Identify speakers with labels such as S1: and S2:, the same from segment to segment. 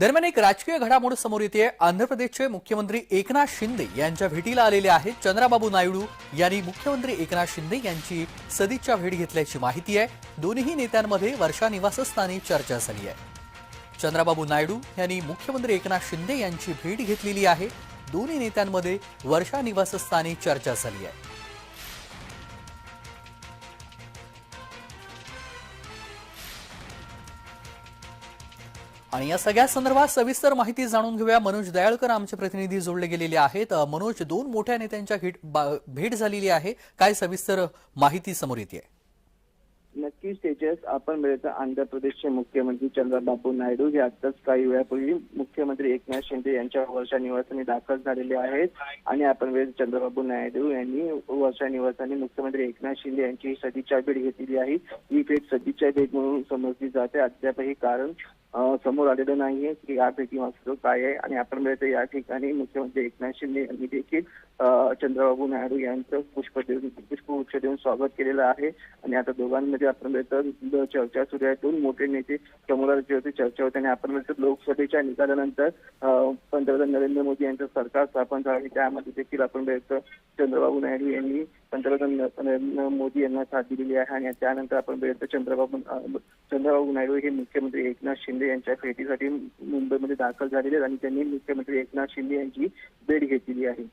S1: दरम्यान एक राजकीय घडामोड समोर येते आंध्र प्रदेशचे मुख्यमंत्री एकनाथ शिंदे यांच्या भेटीला आलेले आहेत. चंद्राबाबू नायडू यांनी मुख्यमंत्री एकनाथ शिंदे यांची सदिच्छा भेट घेतल्याची माहिती आहे. दोन्ही नेत्यांमध्ये वर्षा निवासस्थानी चर्चा झाली आहे. चंद्राबाबू नायडू यांनी मुख्यमंत्री एकनाथ शिंदे यांची भेट घेतलेली आहे. दोन्ही नेत्यांमध्ये वर्षा निवासस्थानी चर्चा झाली आहे. आणि या सगळ्या संदर्भात सविस्तर माहिती जाणून घेऊया. मनोज दयाळकर आमचे प्रतिनिधी जोडले गेलेले आहेत. मनोज दोन मोठ्या नेत्यांच्या भेट- भेट झालेली आहे. काय सविस्तर माहिती समोर येते
S2: नक्की तेजस आपण मिळतं. आंध्र प्रदेशचे मुख्यमंत्री चंद्रबाबू नायडू हे आताच काही वेळापूर्वी मुख्यमंत्री एकनाथ शिंदे यांच्या वर्षा निवासाने दाखल झालेले आहेत. आणि आपण वेळ चंद्रबाबू नायडू यांनी वर्षा निवासाने मुख्यमंत्री एकनाथ शिंदे यांची सदिच्छा भेट घेतलेली आहे. ही भेट सदिच्छा भेट म्हणून समजली जाते. अद्यापही कारण समोर आलेलं नाहीये की या भेटी मात्र काय आहे. आणि आपण मिळतं या ठिकाणी मुख्यमंत्री एकनाथ शिंदे यांनी देखील चंद्रबाबू नायडू यांचं पुष्प देऊन पुष्पगुच्छ देऊन स्वागत केलेलं आहे. आणि आता दोघांमध्ये आपण मिळतं चर्चा सुरू आहे. दोन मोठे नेते समोर होती. चर्चा होती आणि आपण म्हणतो लोकसभेच्या निकालानंतर पंतप्रधान नरेंद्र मोदी यांचं सरकार स्थापन झालं आणि त्यामध्ये देखील आपण मिळतं चंद्रबाबू नायडू यांनी पंतप्रधान नरेंद्र मोदी यांना साथ दिलेली आहे आणि त्यानंतर आपण मिळतं चंद्रबाबू चंद्रबाबू नायडू हे मुख्यमंत्री एकनाथ शिंदे यांच्या भेटीसाठी मुंबईमध्ये दाखल झालेले आहेत आणि त्यांनी मुख्यमंत्री एकनाथ शिंदे यांची भेट घेतलेली आहे.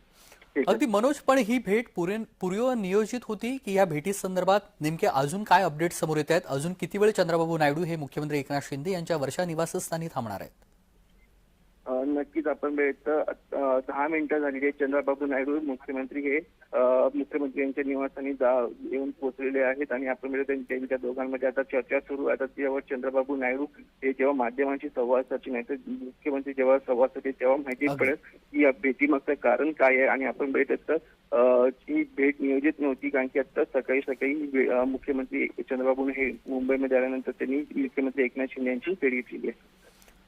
S1: अगदी मनोज पण ही भेट पुरे पूर्व नियोजित होती की या भेटी संदर्भात नेमके अजून काय अपडेट समोर येत आहेत? अजून किती वेळ चंद्रबाबू नायडू हे मुख्यमंत्री एकनाथ शिंदे यांच्या वर्षा निवासस्थानी थांबणार आहेत?
S2: नक्कीच आपण भेटतं दहा मिनिटं झालेली आहेत. चंद्रबाबू नायडू मुख्यमंत्री हे मुख्यमंत्री यांच्या निवासाने जा- येऊन पोहोचलेले आहेत आणि आपण त्यांच्या दोघांमध्ये आता चर्चा सुरू. आहे आता जेव्हा चंद्रबाबू नायडू हे जेव्हा माध्यमांशी संवाद साधतील नाही तर मुख्यमंत्री जेव्हा संवाद साधतील तेव्हा माहिती. पडेल की या भेटीमागचं कारण काय आहे. आणि आपण भेटत तर ही भेट नियोजित नव्हती कारण की आता सकाळी सकाळी मुख्यमंत्री चंद्रबाबू हे मुंबईमध्ये आल्यानंतर त्यांनी मुख्यमंत्री एकनाथ शिंदे यांची भेट घेतलेली आहे.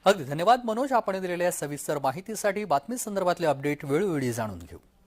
S1: अगदी धन्यवाद मनोज. आपण दिलेल्या सविस्तर माहितीसाठी बातमी संदर्भातले अपडेट वेळोवेळी जाणून घेऊ.